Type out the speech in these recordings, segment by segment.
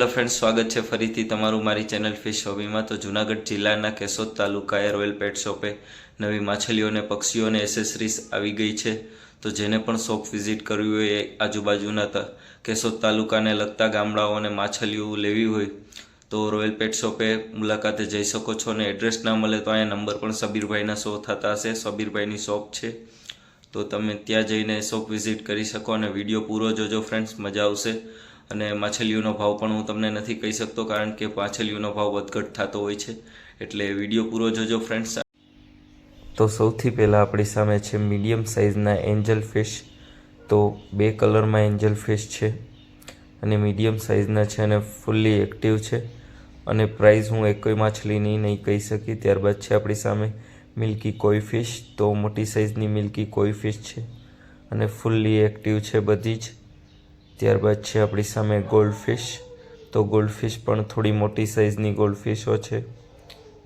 Hello friends સ્વાગત છે ફરીથી તમારું મારી ચેનલ ફિશ હોબીમાં તો જુનાગઢ જિલ્લાના કેશોદ તાલુકાએ રોયલ પેટ શોપે નવી માછલીઓને પક્ષીઓને એસેસરીઝ આવી ગઈ છે. તો જેને પણ શોપ વિઝિટ કરવી હોય એ આજુબાજુના કેશોદ તાલુકાને લગતા ગામડાઓને માછલીઓ લેવી હોય તો રોયલ પેટ શોપે મુલાકાતે જઈ શકો છો અને એડ્રેસ ના મળે તો અહીંયા નંબર પણ સબીરભાઈના શો થતા હશે. સબીરભાઈની શોપ છે. તો તમે ત્યાં જઈને શોપ વિઝિટ કરી શકો અને વીડિયો પૂરો જોજો ફ્રેન્ડ્સ મજા આવશે. અને માછલીઓનો ભાવ પણ હું તમને નથી કહી શકતો કારણ કે માછલીઓનો ભાવ વધઘટ થતો હોય છે. એટલે વીડિયો પૂરો જોજો ફ્રેન્ડ્સ તો સૌથી પહેલાં આપણી સામે છે મીડિયમ સાઇઝના એન્જલ ફિશ. તો બે કલરમાં એન્જલ ફિશ છે અને મીડિયમ સાઇઝના છે અને ફૂલ્લી એક્ટિવ છે. અને પ્રાઇસ હું એકોઈ માછલીની નહીં કહી શકી. ત્યારબાદ છે આપણી સામે મિલ્કી કોઈ ફિશ. તો મોટી સાઇઝની મિલ્કી કોઈ ફિશ છે અને ફૂલ્લી એક્ટિવ છે બધી જ. ત્યારબાદ છે આપણી સામે ગોલ્ડ ફિશ તો ગોલ્ડ ફિશ પણ થોડી મોટી સાઇઝની ગોલ્ડ ફિશો છે.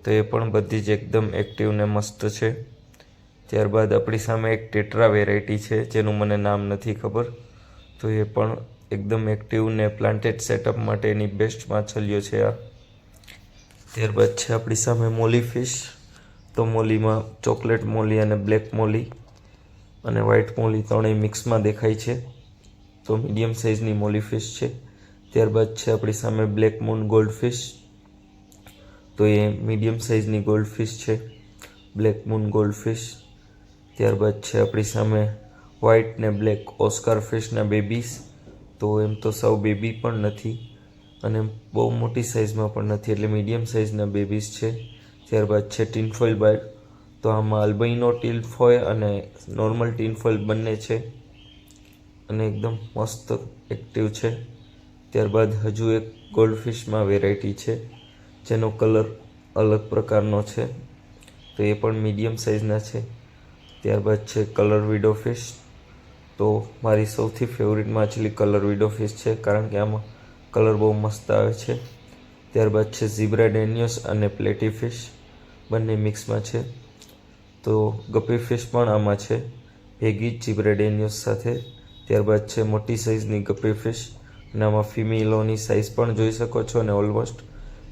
તો એ પણ બધી જ એકદમ એક્ટિવ ને મસ્ત છે. ત્યારબાદ આપણી સામે એક ટેટ્રા વેરાયટી છે, જેનું મને નામ નથી ખબર. તો એ પણ એકદમ એક્ટિવ ને પ્લાન્ટેડ સેટઅપ માટે એની બેસ્ટ માછલીઓ છે આ. ત્યારબાદ છે આપણી સામે મોલી ફિશ તો મોલીમાં ચોકલેટ મોલી અને બ્લેક મોલી. અને વ્હાઇટ મોલી ત્રણેય મિક્સમાં દેખાય છે. તો મીડિયમ સાઇઝની મોલી ફિશ છે. ત્યારબાદ છે આપણી સામે બ્લેક મૂન ગોલ્ડ ફિશ તો એ મીડિયમ સાઇઝની ગોલ્ડ ફિશ છે. બ્લેક મૂન ગોલ્ડ ફિશ ત્યારબાદ છે આપણી સામે વ્હાઇટ ને બ્લેક ઓસ્કાર ફિશના બેબીઝ. તો એમ તો સાવ બેબી પણ નથી અને બહુ મોટી સાઇઝમાં પણ નથી, એટલે મીડિયમ સાઇઝના બેબીઝ છે. ત્યારબાદ છે ટીનફોઇલ બાય તો આમાં અલ્બઇનો ટીનફોય અને નોર્મલ ટીનફોઇલ બંને છે. અને એકદમ મસ્ત એક્ટિવ છે. ત્યારબાદ હજુ એક ગોલ્ડફિશમાં વેરાયટી છે, જેનો કલર અલગ પ્રકારનો છે. તો એ પણ મીડિયમ સાઇઝના છે. ત્યારબાદ છે કલર વિડો ફિશ તો મારી સૌથી ફેવરિટ માછલી કલર વિડો ફિશ છે, કારણ કે આમાં કલર બહુ મસ્ત આવે છે. ત્યારબાદ છે ઝીબ્રા ડેનિયસ અને પ્લેટી ફિશ બંને મિક્સમાં છે. તો ગપી ફિશ પણ આમાં છે. ભેગી ઝીબ્રા ડેનિયસ સાથે. ત્યારબાદ છે મોટી સાઇઝની ગપ્પી ફિશ અને આમાં ફિમેલોની સાઇઝ પણ જોઈ શકો છો અને ઓલમોસ્ટ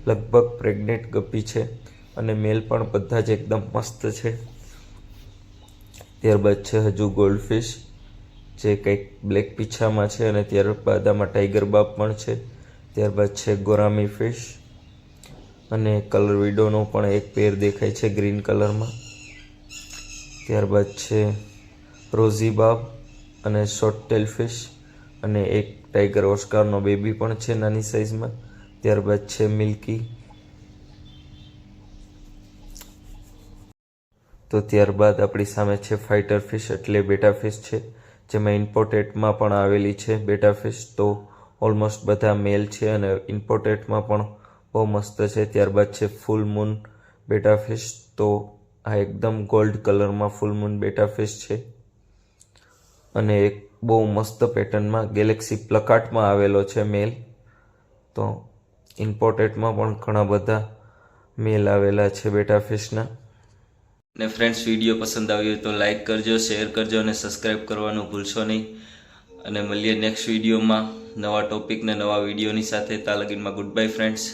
લગભગ પ્રેગ્નેન્ટ ગપ્પી છે. અને મેલ પણ બધા જ એકદમ મસ્ત છે. ત્યારબાદ છે હજુ ગોલ્ડ ફિશ જે કંઈક બ્લેક પીછામાં છે અને ત્યારબાદ આમાં ટાઈગર બાપ પણ છે. ત્યારબાદ છે ગોરામી ફિશ અને કલર વિડોનો પણ એક પેર દેખાય છે ગ્રીન કલરમાં ત્યારબાદ છે રોઝી બાબ અને શોર્ટ ટેલ ફિશ અને એક ટાઈગર ઓસ્કારનો બેબી પણ છે નાની સાઇઝમાં ત્યારબાદ છે મિલ્કી તો ત્યારબાદ આપણી સામે છે ફાઇટર ફિશ એટલે બેટા ફિશ છે, જેમાં ઇમ્પોર્ટેટમાં પણ આવેલી છે બેટા ફિશ તો ઓલમોસ્ટ બધા મેલ છે અને ઇમ્પોર્ટેટમાં પણ બહુ મસ્ત છે. ત્યારબાદ છે ફૂલ મૂન બેટા ફિશ તો આ એકદમ ગોલ્ડ કલરમાં ફૂલ મૂન બેટા ફિશ છે. અને એક બહુ મસ્ત પેટર્નમાં ગેલેક્સી પ્લકાટમાં આવેલો છે મેલ. તો ઇમ્પોર્ટેટમાં પણ ઘણા બધા મેલ આવેલા છે બેટા ફિશના. ને ફ્રેન્ડ્સ વીડિયો પસંદ આવ્યો તો લાઈક કરજો શેર કરજો અને સબસ્ક્રાઈબ કરવાનું ભૂલશો નહીં. અને મળીએ નેક્સ્ટ વિડીયોમાં નવા ટોપિક ને નવા વિડીયોની સાથે. તાલગીનમાં ગુડ બાય ફ્રેન્ડ્સ